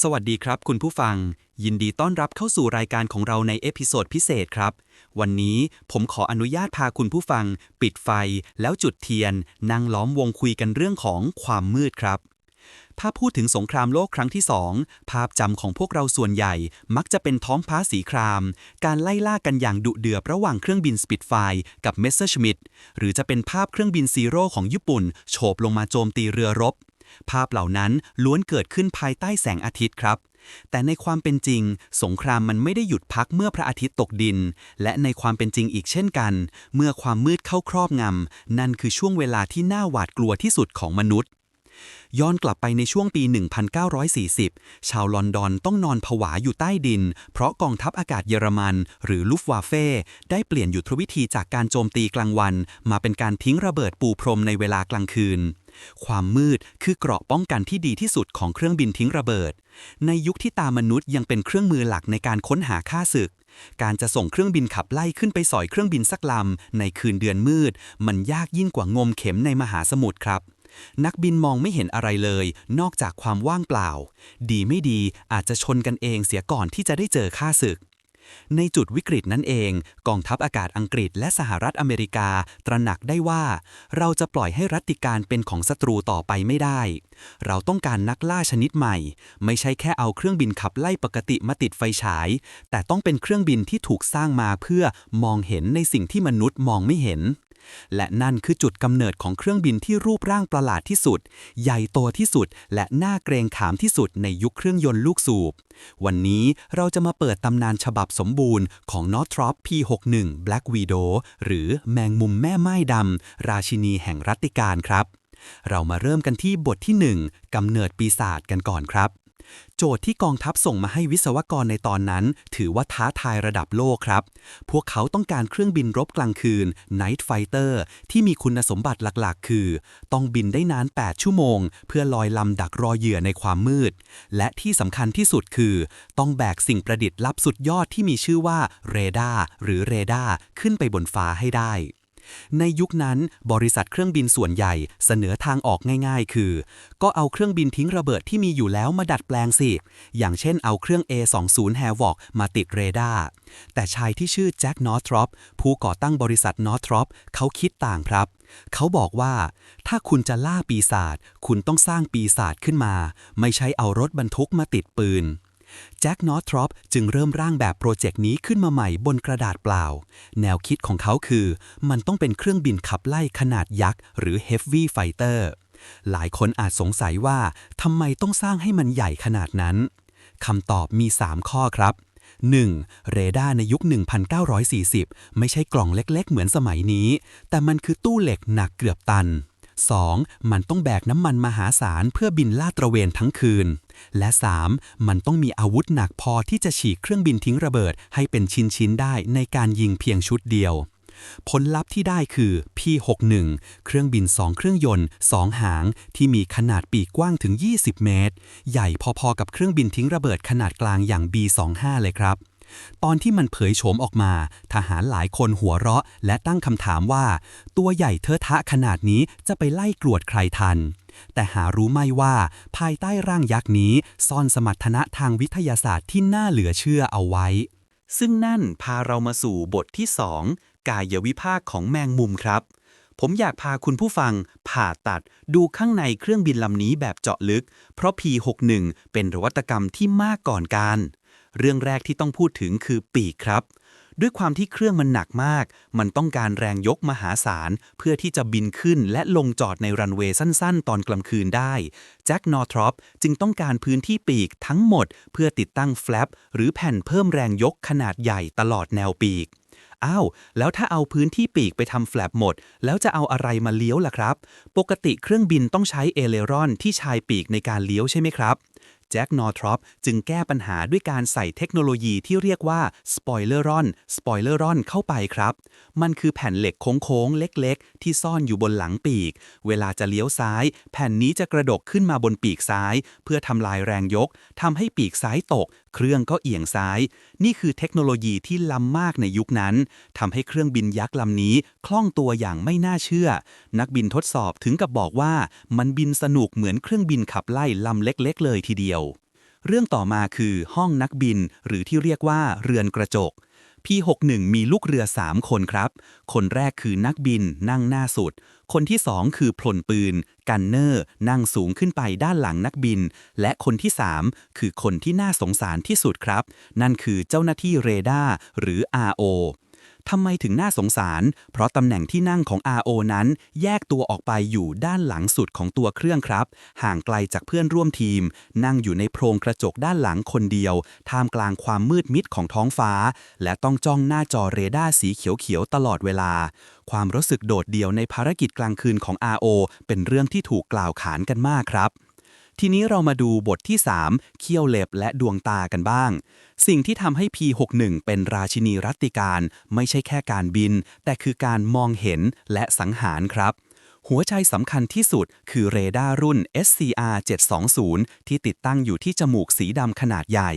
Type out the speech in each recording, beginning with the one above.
สวัสดีครับคุณผู้ฟัง ยินดีต้อนรับเข้าสู่รายการของเราในเอพิโซดพิเศษครับ วันนี้ผมขออนุญาตพาคุณผู้ฟัง ปิดไฟแล้วจุดเทียน นั่งล้อมวงคุยกันเรื่องของความมืดครับ ถ้าพูดถึงสงครามโลกครั้งที่สองภาพจำของพวกเราส่วนใหญ่ มักจะเป็นท้องฟ้าสีคราม การไล่ล่ากันอย่างดุเดือดระหว่างเครื่องบินสปิดไฟกับเมสเซอร์ชมิดหรือจะเป็นภาพเครื่องบินซีโร่ของญี่ปุ่นโฉบลงมาโจมตีเรือรบ ภาพเหล่านั้นล้วนเกิดขึ้นภายใต้แสงอาทิตย์ครับ แต่ในความเป็นจริง สงครามมันไม่ได้หยุดพักเมื่อพระอาทิตย์ตกดิน และในความเป็นจริงอีกเช่นกัน เมื่อความมืดเข้าครอบงำนั่นคือช่วงเวลาที่น่าหวาดกลัวที่สุดของมนุษย์ ย้อนกลับไปในช่วงปี 1940 ชาวลอนดอนต้องนอนผวาอยู่ใต้ดิน เพราะกองทัพอากาศเยอรมัน หรือลุฟวาเฟ่ได้เปลี่ยนยุทธวิธีจากการโจมตีกลางวัน มาเป็นการทิ้งระเบิดปูพรมในเวลากลางคืน ความมืดคือเกราะป้องกันที่ดีที่สุดของเครื่องบินทิ้งระเบิด ในยุคที่ตามนุษย์ยังเป็นเครื่องมือหลักในการค้นหาค่าศึกการจะส่งเครื่องบินขับไล่ขึ้นไปสอยเครื่องบินสักลำในคืนเดือนมืด มันยากยิ่งกว่างมเข็มในมหาสมุทรครับ นักบินมองไม่เห็นอะไรเลย นอกจากความว่างเปล่า ดีไม่ดีอาจจะชนกันเองเสียก่อนที่จะได้เจอค่าศึก ในจุดวิกฤตนั้นเอง กองทัพอากาศอังกฤษและสหรัฐอเมริกา ตระหนักได้ว่า เราจะปล่อยให้รัตติการเป็นของศัตรูต่อไปไม่ได้ เราต้องการนักล่าชนิดใหม่ ไม่ใช่แค่เอาเครื่องบินขับไล่ปกติมาติดไฟฉาย แต่ต้องเป็นเครื่องบินที่ถูกสร้างมาเพื่อมองเห็นในสิ่งที่มนุษย์มองไม่เห็น และนั่นคือจุดกำเนิดของเครื่องบินที่รูปร่างประหลาดที่สุด ใหญ่โตที่สุด และน่าเกรงขามที่สุดในยุคเครื่องยนต์ลูกสูบ วันนี้เราจะมาเปิดตำนานฉบับสมบูรณ์ของ Northrop P61 Black Widow หรือแมงมุมแม่ไม้ดำ ราชินีแห่งรัตติการครับ เรามาเริ่มกันที่บทที่ 1กำเนิดปีศาจกันก่อนครับ โจทย์ที่กองทัพส่งมาให้วิศวกรในตอนนั้น ถือว่าท้าทายระดับโลกครับ พวกเขาต้องการเครื่องบินรบกลางคืน Night Fighter ที่มีคุณสมบัติหลักๆ คือ ต้องบินได้นาน 8 ชั่วโมง เพื่อลอยลำดักรอเหยื่อในความมืด และที่สำคัญที่สุดคือ ต้องแบกสิ่งประดิษฐ์ลับสุดยอดที่มีชื่อว่าเรดาร์หรือเรดาร์ขึ้นไปบนฟ้าให้ได้ ในยุคนั้นบริษัทเครื่องบินส่วนใหญ่เสนอทางออกง่ายๆ คือ ก็เอาเครื่องบินทิ้งระเบิดที่มีอยู่แล้วมาดัดแปลงสิ อย่างเช่นเอาเครื่อง A20 Havoc มาติดเรดาร์แต่ชายที่ชื่อแจ็คนอทรอปผู้ก่อตั้งบริษัทนอทรอปเขาคิดต่างครับ เขาบอกว่า ถ้าคุณจะล่าปีศาจคุณต้องสร้างปีศาจขึ้นมา ไม่ใช่เอารถบรรทุกมาติดปืน แจ็คนอร์ทรอปจึงเริ่มร่างแบบโปรเจกต์นี้ขึ้นมาใหม่บนกระดาษเปล่า แนวคิดของเขาคือ มันต้องเป็นเครื่องบินขับไล่ขนาดยักษ์ หรือ Heavy Fighter หลายคนอาจสงสัยว่าทำไมต้องสร้างให้มันใหญ่ขนาดนั้นคำตอบมี 3 ข้อครับ 1. เรดาร์ในยุค 1940 ไม่ใช่กล่องเล็กๆ เหมือนสมัยนี้ แต่มันคือตู้เหล็กหนักเกือบตัน 2. มันต้องแบกน้ำมันมหาศาลเพื่อบินลาดตระเวนทั้งคืน และ 3. มันต้องมีอาวุธหนักพอที่จะฉีกเครื่องบินทิ้งระเบิดให้เป็นชิ้นๆได้ในการยิงเพียงชุดเดียว ผลลัพธ์ที่ได้คือ P61 เครื่องบิน 2 เครื่องยนต์ 2 หาง ที่มีขนาดปีกกว้างถึง 20 เมตร ใหญ่พอๆกับเครื่องบินทิ้งระเบิดขนาดกลางอย่าง B25 เลยครับ ตอนที่มันเผยโฉมออกมา ทหารหลายคนหัวเราะ และตั้งคำถามว่า ตัวใหญ่เทอะทะขนาดนี้จะไปไล่กรวดใครทัน แต่หารู้ไหม่ว่า ภายใต้ร่างยักษ์นี้ ซ่อนสมรรถนะทางวิทยาศาสตร์ที่น่าเหลือเชื่อเอาไว้ ซึ่งนั่นพาเรามาสู่บทที่2กายวิภาคของแมงมุมครับ ผมอยากพาคุณผู้ฟัง ผ่าตัดดูข้างในเครื่องบินลำนี้แบบเจาะลึก เพราะ P61 เป็นนวัตกรรมที่มากก่อนการ เรื่องแรกที่ต้องพูดถึงคือปีกครับ ด้วยความที่เครื่องมันหนักมาก มันต้องการแรงยกมหาศาล เพื่อที่จะบินขึ้นและลงจอดในรันเวย์สั้นๆ ตอนกลางคืนได้ แจ็คนอทรอปจึงต้องการพื้นที่ปีกทั้งหมด เพื่อติดตั้งแฟลปหรือแผ่นเพิ่มแรงยกขนาดใหญ่ตลอดแนวปีกอ้าว แล้วถ้าเอาพื้นที่ปีกไปทำแฟลปหมด แล้วจะเอาอะไรมาเลี้ยวล่ะครับ ปกติเครื่องบินต้องใช้เอเลรอนที่ชายปีกในการเลี้ยวใช่ไหมครับ แจ็คนอทรอปจึงแก้ปัญหาด้วยการใส่เทคโนโลยีที่เรียกว่าสปอยเลอร์รอนสปอยเลอรอนเข้าไปครับ มันคือแผ่นเหล็กโค้งๆ เล็กๆ ที่ซ่อนอยู่บนหลังปีก เวลาจะเลี้ยวซ้าย แผ่นนี้จะกระดกขึ้นมาบนปีกซ้าย เพื่อทำลายแรงยกทำให้ปีกซ้ายตก เครื่องก็เอียงซ้าย นี่คือเทคโนโลยีที่ล้ำมากในยุคนั้นทำให้เครื่องบินยักษ์ลำนี้คล่องตัวอย่างไม่น่าเชื่อ นักบินทดสอบถึงกับบอกว่ามันบินสนุกเหมือนเครื่องบินขับไล่ลำเล็กๆ เลยทีเดียว เรื่องต่อมาคือห้องนักบินหรือที่เรียกว่าเรือนกระจก P61 มีลูกเรือ 3 คนครับ คนแรกคือนักบินนั่งหน้าสุด คนที่ 2 คือพลปืน กันเนอร์ นั่งสูงขึ้นไปด้านหลังนักบิน และคนที่ 3 คือคนที่น่าสงสารที่สุดครับ นั่นคือเจ้าหน้าที่เรดาร์หรือ RO ทำไมถึงน่าสงสาร เพราะตำแหน่งที่นั่งของ RO นั้น แยกตัวออกไปอยู่ด้านหลังสุดของตัวเครื่องครับ ห่างไกลจากเพื่อนร่วมทีม นั่งอยู่ในโพรงกระจกด้านหลังคนเดียว ท่ามกลางความมืดมิดของท้องฟ้า และต้องจ้องหน้าจอเรดาร์สีเขียวๆตลอดเวลา ความรู้สึกโดดเดี่ยวในภารกิจกลางคืนของ RO เป็นเรื่องที่ถูกกล่าวขานกันมากครับ ทีนี้เรามาดูบทที่ 3 เขี้ยวเล็บและดวงตากันบ้าง สิ่งที่ทำให้ P61 เป็นราชินีรัตติการ ไม่ใช่แค่การบิน แต่คือการมองเห็นและสังหารครับหัวใจสำคัญที่สุดคือเรดาร์รุ่น SCR 720ที่ติดตั้งอยู่ที่จมูกสีดำขนาดใหญ่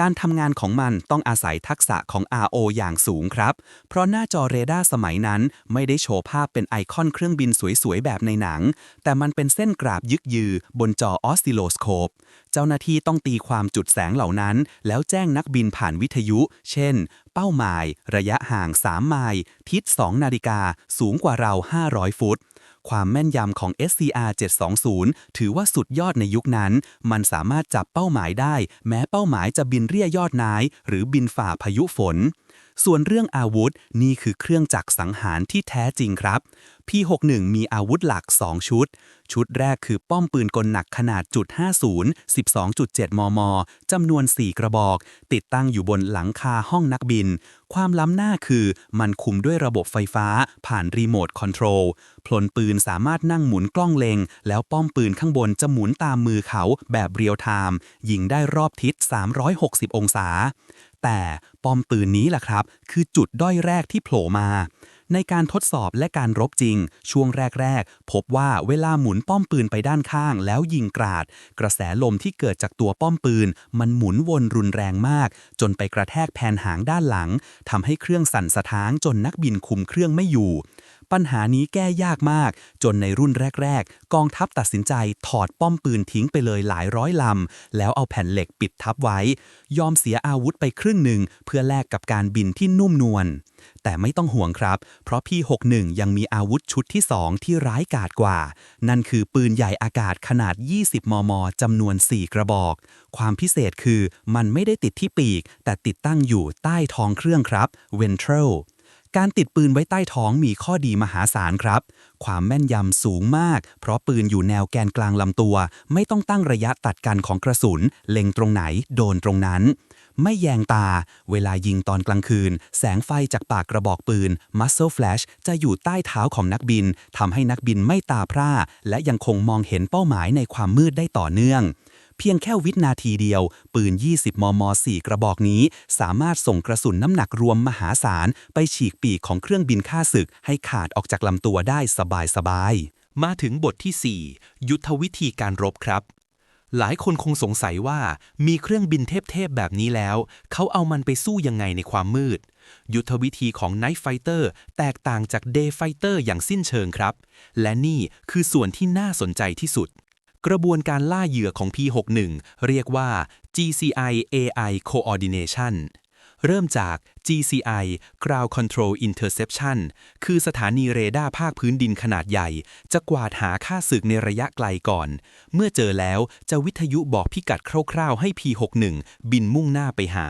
การทำงานของมันต้องอาศัยทักษะของ RO อย่างสูงครับ เพราะหน้าจอเรดาร์สมัยนั้นไม่ได้โชว์ภาพเป็นไอคอนเครื่องบินสวยๆ แบบในหนัง แต่มันเป็นเส้นกราบยึกยือบนจอออสซิโลสโคป เจ้าหน้าที่ต้องตีความจุดแสงเหล่านั้น แล้วแจ้งนักบินผ่านวิทยุ เช่น เป้าหมาย ระยะห่าง 3 ไมล์ ทิศ 2 นาฬิกา สูงกว่าเรา 500 ฟุต ความแม่นยำของ SCR 720 ถือว่าสุดยอดในยุคนั้น มันสามารถจับเป้าหมายได้ แม้เป้าหมายจะบินเรียยอดนาย หรือบินฝ่าพายุฝน ส่วนเรื่องอาวุธนี่คือเครื่องจักรสังหารที่แท้จริงครับ P61 มีอาวุธหลัก 2 ชุด ชุดแรกคือป้อมปืนกลหนักขนาดจุด50 12.7 มม จำนวน 4 กระบอก ติดตั้งอยู่บนหลังคาห้องนักบิน ความล้ำหน้าคือมันคุมด้วยระบบไฟฟ้าผ่านรีโมทคอนโทรล พลนปืนสามารถนั่งหมุนกล้องเล็งแล้วป้อมปืนข้างบนจะหมุนตามมือเขาแบบเรียลไทม์ยิงได้รอบทิศ 360 องศา แต่ป้อมปืนนี้ล่ะครับ คือจุดด้อยแรกที่โผล่มา ในการทดสอบและการรบจริง ช่วงแรก ๆ พบว่าเวลาหมุนป้อมปืนไปด้านข้างแล้วยิงกราด กระแสลมที่เกิดจากตัวป้อมปืน มันหมุนวนรุนแรงมาก จนไปกระแทกแผ่นหางด้านหลังทำให้เครื่องสั่นสะท้างจนนักบินคุมเครื่องไม่อยู่ ปัญหานี้แก้ยากมาก จนในรุ่นแรก ๆ กองทัพตัดสินใจถอดป้อมปืนทิ้งไปเลยหลายร้อยลำ แล้วเอาแผ่นเหล็กปิดทับไว้ ยอมเสียอาวุธไปครึ่งหนึ่งเพื่อแลกกับการบินที่นุ่มนวลแต่ไม่ต้องห่วงครับ เพราะพี่ 61 ยังมีอาวุธชุดที่ 2 ที่ร้ายกาจกว่า นั่นคือปืนใหญ่อากาศขนาด 20 มม จำนวน 4 กระบอก ความพิเศษคือมันไม่ได้ติดที่ปีก แต่ติดตั้งอยู่ใต้ท้องเครื่องครับ ventral การติดปืนไว้ใต้ท้องมีข้อดีมหาศาลครับ ความแม่นยำสูงมาก เพราะปืนอยู่แนวแกนกลางลำตัว ไม่ต้องตั้งระยะตัดกันของกระสุน เล็งตรงไหน โดนตรงนั้น ไม่แยงตา เวลายิงตอนกลางคืน แสงไฟจากปากกระบอกปืน Muzzle Flash จะอยู่ใต้เท้าของนักบินทำให้นักบินไม่ตาพร่า และยังคงมองเห็นเป้าหมายในความมืดได้ต่อเนื่อง เพียงแค่วินาทีเดียว ปืน 20 มม 4 กระบอกนี้ สามารถส่งกระสุนน้ำหนักรวมมหาศาล ไปฉีกปีกของเครื่องบินฆ่าศึก ให้ขาดออกจากลำตัวได้สบายๆ มาถึงบทที่ 4 ยุทธวิธีการรบครับ หลายคนคงสงสัยว่ามีเครื่องบินเทพๆแบบนี้แล้ว เขาเอามันไปสู้ยังไงในความมืดยุทธวิธีของ Night Fighter แตกต่างจาก Day Fighter อย่างสิ้นเชิงครับ และนี่คือส่วนที่น่าสนใจที่สุด กระบวนการล่าเหยื่อของ P61 เรียกว่า GCI AI Coordination เริ่มจาก GCI Ground Control Interception คือสถานีเรดาร์ภาคพื้นดินขนาดใหญ่ จะกวาดหาค่าศึกในระยะไกลก่อน เมื่อเจอแล้วจะวิทยุบอกพิกัดคร่าวๆให้ P61 บินมุ่งหน้าไปหา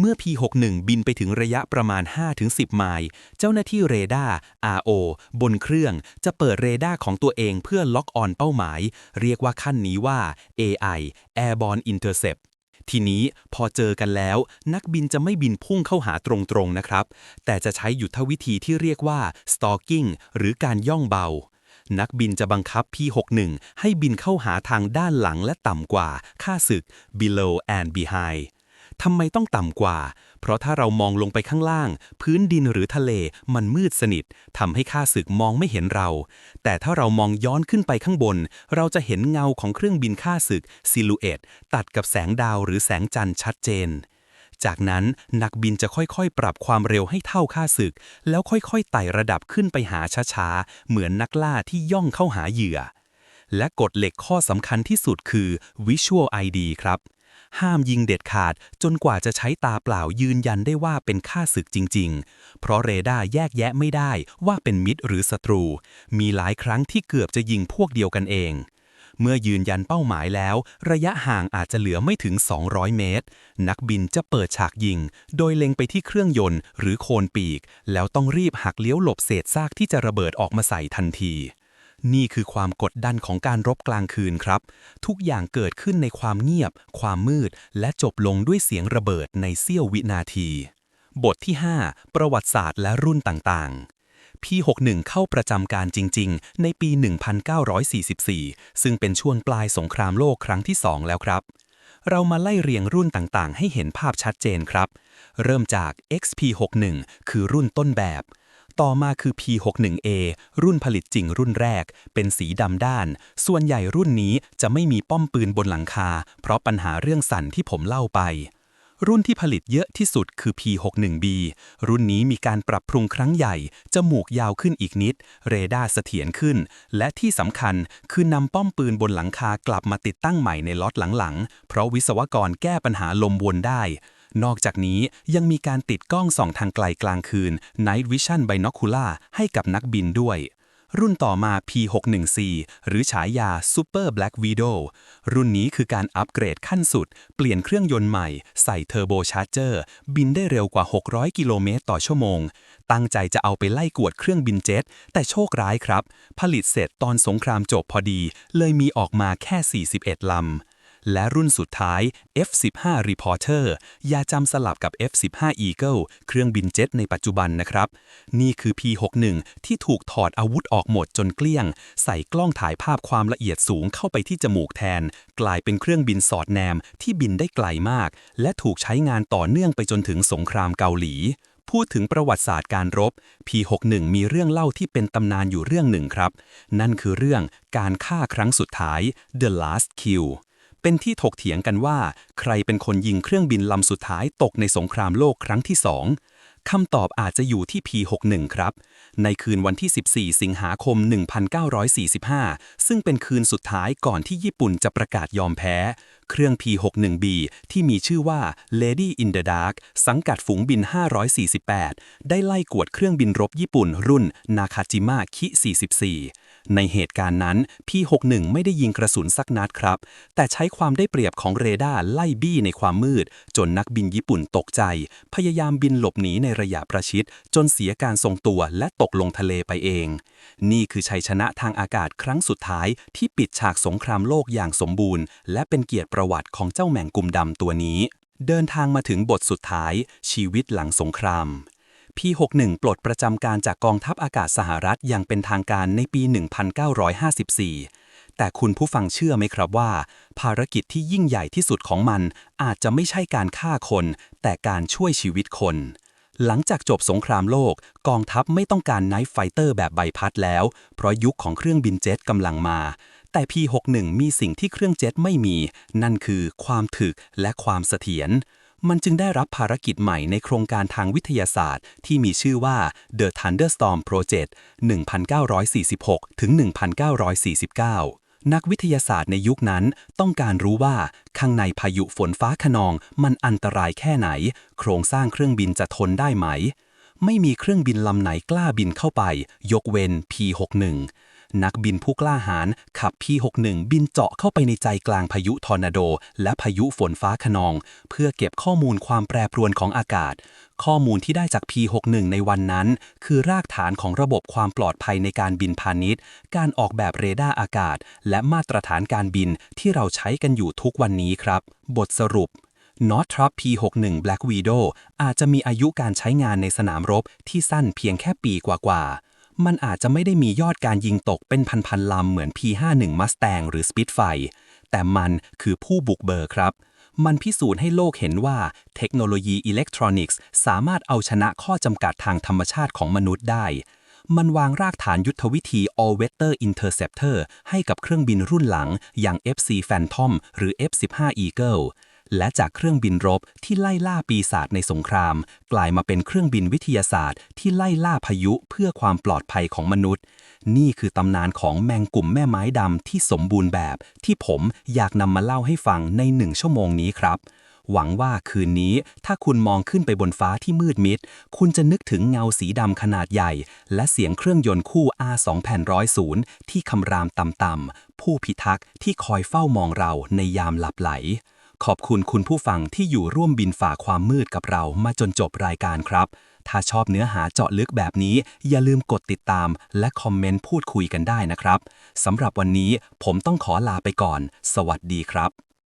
เมื่อ P61 บินไปถึงระยะประมาณ 5-10 ไมล์ เจ้าหน้าที่เรดาร์ RO บนเครื่องจะเปิดเรดาร์ของตัวเองเพื่อล็อกออนเป้าหมาย เรียกว่าขั้นนี้ว่า AI Airborne Intercept ทีนี้พอเจอกันแล้ว นักบินจะไม่บินพุ่งเข้าหาตรงๆนะครับ แต่จะใช้ยุทธวิธีที่เรียกว่า stalking หรือการย่องเบา นักบินจะบังคับ P61 ให้บินเข้าหาทางด้านหลังและต่ำกว่า ค่าศึก below and behind ทำไมต้องต่ำกว่า เพราะถ้าเรามองลงไปข้างล่าง พื้นดินหรือทะเลมันมืดสนิททำให้ข้าศึกมองไม่เห็นเรา แต่ถ้าเรามองย้อนขึ้นไปข้างบน เราจะเห็นเงาของเครื่องบินข้าศึกซิลูเอตตัดกับแสงดาวหรือแสงจันทร์ชัดเจน จากนั้นนักบินจะค่อยๆ ปรับความเร็วให้เท่าค่าศึก แล้วค่อยๆไต่ระดับขึ้นไปหาช้าๆเหมือนนักล่าที่ย่องเข้าหาเหยื่อ และกฎเหล็กข้อสำคัญที่สุดคือ Visual ID ครับ ห้ามยิงเด็ดขาดจนกว่าจะใช้ตาเปล่ายืนยันได้ว่าเป็นค่าศึกจริง ๆ เพราะเรดาร์แยกแยะไม่ได้ว่าเป็นมิตรหรือศัตรู มีหลายครั้งที่เกือบจะยิงพวกเดียวกันเอง เมื่อยืนยันเป้าหมายแล้ว ระยะห่างอาจจะเหลือไม่ถึง 200 เมตร นักบินจะเปิดฉากยิง โดยเล็งไปที่เครื่องยนต์หรือโคนปีก แล้วต้องรีบหักเลี้ยวหลบเศษซากที่จะระเบิดออกมาใส่ทันที นี่คือความกดดันของการรบกลางคืนครับ ทุกอย่างเกิดขึ้นในความเงียบ ความมืด และจบลงด้วยเสียงระเบิดในเสี้ยววินาที บทที่ 5 ประวัติศาสตร์และรุ่นต่างๆ P61 เข้าประจำการจริง ๆ ในปี 1944 ซึ่งเป็นช่วงปลายสงครามโลกครั้งที่ 2 แล้วครับเรามาไล่เรียงรุ่นต่างๆ ให้เห็นภาพชัดเจนครับ เริ่มจาก XP61 คือรุ่นต้นแบบ ต่อมาคือ P61A รุ่นผลิตจริงรุ่นแรก เป็นสีดำด้าน ส่วนใหญ่รุ่นนี้จะไม่มีป้อมปืนบนหลังคา เพราะปัญหาเรื่องสั่นที่ผมเล่าไป รุ่นที่ผลิตเยอะที่สุดคือ P61B รุ่นนี้มีการปรับปรุงครั้งใหญ่ จมูกยาวขึ้นอีกนิด เรดาร์เสถียรขึ้น และที่สำคัญคือนำป้อมปืนบนหลังคากลับมาติดตั้งใหม่ในล็อตหลังๆ เพราะวิศวกรแก้ปัญหาลมวนได้ นอกจากนี้ยังมีการติดกล้องส่องทางไกลกลางคืน Night Vision Binocular ให้กับนักบินด้วย รุ่นต่อมา P614 หรือฉายา Super Black Widow รุ่นนี้คือการอัปเกรดขั้นสุด เปลี่ยนเครื่องยนต์ใหม่ ใส่เทอร์โบชาร์เจอร์ บินได้เร็วกว่า 600 กิโลเมตรต่อชั่วโมง ตั้งใจจะเอาไปไล่กวดเครื่องบินเจ็ต แต่โชคร้ายครับ ผลิตเสร็จตอนสงครามจบพอดี เลยมีออกมาแค่ 41 ลำ และรุ่นสุดท้าย F15 Reporter อย่าจำสลับกับ F15 Eagle เครื่องบินเจ็ตในปัจจุบันนะครับ นี่คือ P61 ที่ถูกถอดอาวุธออกหมดจนเกลี้ยง ใส่กล้องถ่ายภาพความละเอียดสูงเข้าไปที่จมูกแทน กลายเป็นเครื่องบินสอดแนมที่บินได้ไกลมาก และถูกใช้งานต่อเนื่องไปจนถึงสงครามเกาหลีพูดถึงประวัติศาสตร์การรบ P61 มีเรื่องเล่าที่เป็นตำนานอยู่เรื่องหนึ่งครับ นั่นคือเรื่องการฆ่าครั้งสุดท้าย The Last Kill เป็นที่ถกเถียงกันว่า ใครเป็นคนยิงเครื่องบินลำสุดท้ายตกในสงครามโลกครั้งที่สองคำตอบอาจจะอยู่ที่ P61 ครับ ในคืนวันที่ 14 สิงหาคม 1945 ซึ่งเป็นคืนสุดท้ายก่อนที่ญี่ปุ่นจะประกาศยอมแพ้ เครื่อง P61B ที่มีชื่อว่า Lady in the Dark สังกัดฝูงบิน 548 ได้ไล่กวดเครื่องบินรบญี่ปุ่นรุ่นนาคาจิมะคิ 44 ในเหตุการณ์นั้น P61 ไม่ได้ยิงกระสุนสักนัดครับ แต่ใช้ความได้เปรียบของเรดาร์ไล่บี้ในความมืด จนนักบินญี่ปุ่นตกใจ พยายามบินหลบหนีในระยะประชิด จนเสียการทรงตัวและตกลงทะเลไปเอง นี่คือชัยชนะทางอากาศครั้งสุดท้าย ที่ปิดฉากสงครามโลกอย่างสมบูรณ์ และเป็นเกียรติประวัติของเจ้าแมงกุมดำตัวนี้ เดินทางมาถึงบทสุดท้าย ชีวิตหลังสงคราม P61 ปลดประจำการจากกองทัพอากาศสหรัฐอย่างเป็นทางการในปี 1954 แต่คุณผู้ฟังเชื่อไหมครับว่า ภารกิจที่ยิ่งใหญ่ที่สุดของมันอาจจะไม่ใช่การฆ่าคน แต่การช่วยชีวิตคน หลังจากจบสงครามโลก กองทัพไม่ต้องการไนฟ์ไฟเตอร์แบบใบพัดแล้ว เพราะยุคของเครื่องบินเจ็ตกำลังมาแต่ P61 มีสิ่งที่เครื่องเจ็ตไม่มี นั่นคือความถึกและความเสถียร มันจึงได้รับภารกิจใหม่ในโครงการทางวิทยาศาสตร์ ที่มีชื่อว่า The Thunderstorm Project 1946 ถึง 1949 นักวิทยาศาสตร์ในยุคนั้นต้องการรู้ว่า ข้างในพายุฝนฟ้าขนองมันอันตรายแค่ไหน โครงสร้างเครื่องบินจะทนได้ไหม ไม่มีเครื่องบินลำไหนกล้าบินเข้าไป ยกเว้น P61 นักบินผู้กล้าหาญขับ P61 บินเจาะเข้าไปในใจกลางพายุทอร์นาโด และพายุฝนฟ้าขนอง เพื่อเก็บข้อมูลความแปรปรวนของอากาศ ข้อมูลที่ได้จาก P61 ในวันนั้น คือรากฐานของระบบความปลอดภัยในการบินพาณิชย์ การออกแบบเรดาร์อากาศ และมาตรฐานการบินที่เราใช้กันอยู่ทุกวันนี้ครับ บทสรุป Northrop P61 Black Widow อาจจะมีอายุการใช้งานในสนามรบที่สั้นเพียงแค่ปีกว่าๆ มันอาจจะไม่ได้มียอดการยิงตกเป็นพันๆลำเหมือน P51 Mustang หรือ Spitfire แต่มันคือผู้บุกเบิกครับ มันพิสูจน์ให้โลกเห็นว่าเทคโนโลยีอิเล็กทรอนิกส์ สามารถเอาชนะข้อจำกัดทางธรรมชาติของมนุษย์ได้ มันวางรากฐานยุทธวิธี All Weather Interceptor ให้กับเครื่องบินรุ่นหลังอย่าง FC Phantom หรือ F15 Eagle และจากเครื่องบินรบที่ไล่ล่าปีศาจในสงคราม กลายมาเป็นเครื่องบินวิทยาศาสตร์ ที่ไล่ล่าพายุเพื่อความปลอดภัยของมนุษย์ นี่คือตำนานของแมงกลุ่มแม่ไม้ดำที่สมบูรณ์แบบ ที่ผมอยากนำมาเล่าให้ฟังในหนึ่งชั่วโมงนี้ครับหวังว่าคืนนี้ถ้าคุณมองขึ้นไปบนฟ้าที่มืดมิด คุณจะนึกถึงเงาสีดำขนาดใหญ่ และเสียงเครื่องยนต์คู่ R2800 ที่คำรามต่ำๆผู้พิทักษ์ที่คอยเฝ้ามองเราในยามหลับไหล ขอบคุณคุณผู้ฟังที่อยู่ร่วมบินฝ่าความมืดกับเรามาจนจบรายการครับ ถ้าชอบเนื้อหาเจาะลึกแบบนี้ อย่าลืมกดติดตาม และคอมเมนต์พูดคุยกันได้นะครับสำหรับวันนี้ผมต้องขอลาไปก่อน สวัสดีครับ